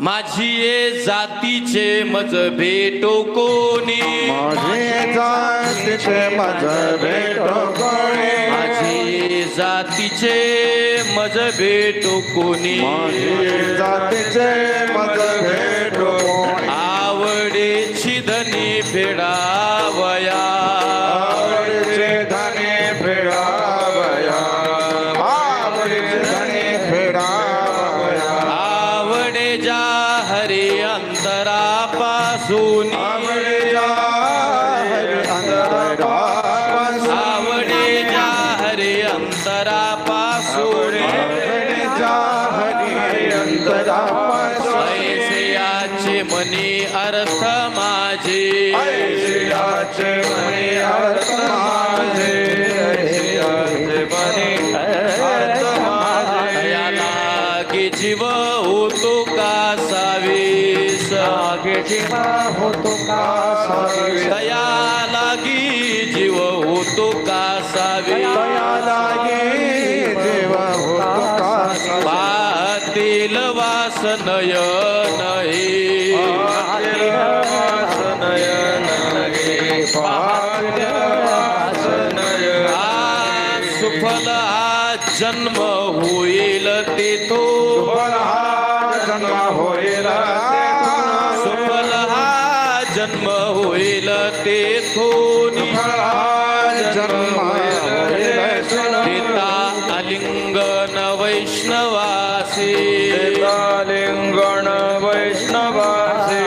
माझी ये जातीचे मज भेटो कोणी? माझे जातीचे मज भेटो कोणी? माझी जातीचे मज भेटो कोणी जा हरे अंतरा पासून। आवडे जा हरे अंतरा आवडे जा हरे अंतरा पासून। आवडे जा हरे अंतरा ऐसे मनी अर्थ माझे। ऐसे मनी अर्थ माझे। जीव हो तो जीवा होतो का सावी? दया लागी जीव होतो का सावीस दया लागे देवा होतो का सावी? पातील वास नयन हे आ सुफल जन्म होईल तेथो जन्म होईल तेथोनी जन्म देता आलिंगन वैष्णवासी. लिंगण वैष्णवासी.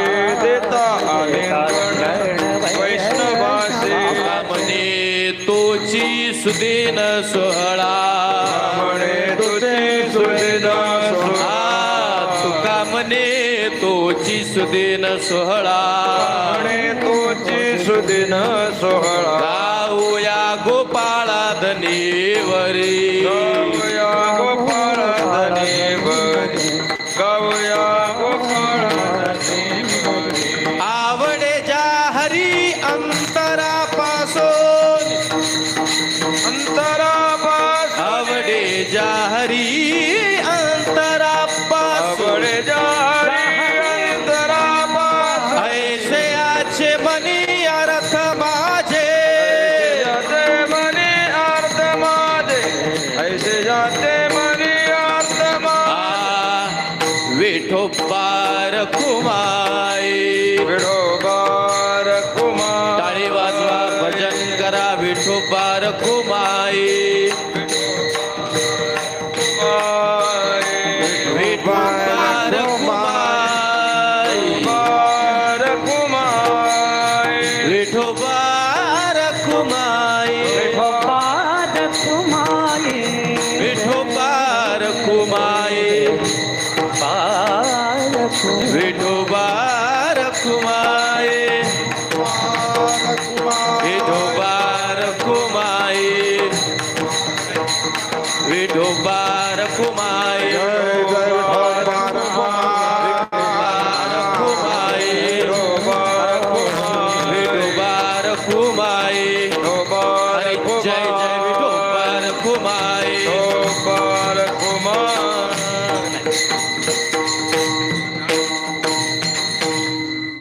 देता लिंगण वैष्णवासी. म्हणे तोची सुदेन सोहळा. म्हणे तुझे सुदिन आ तुका म्हणे तोची सुदेन सोहळा. तुझी सुदिन सोहळा. गाऊया गोपाळा धनीवरी विठोबार कुमाई। विडोबार कुमार टाळी वाजवा भजन करा विठोबार कुमाई। विठोबार कुमाई। कुमार कुमार विठोबार कुमाई विठोबार कुमाई। विठोबार कुमाई। విఠోబారకుమా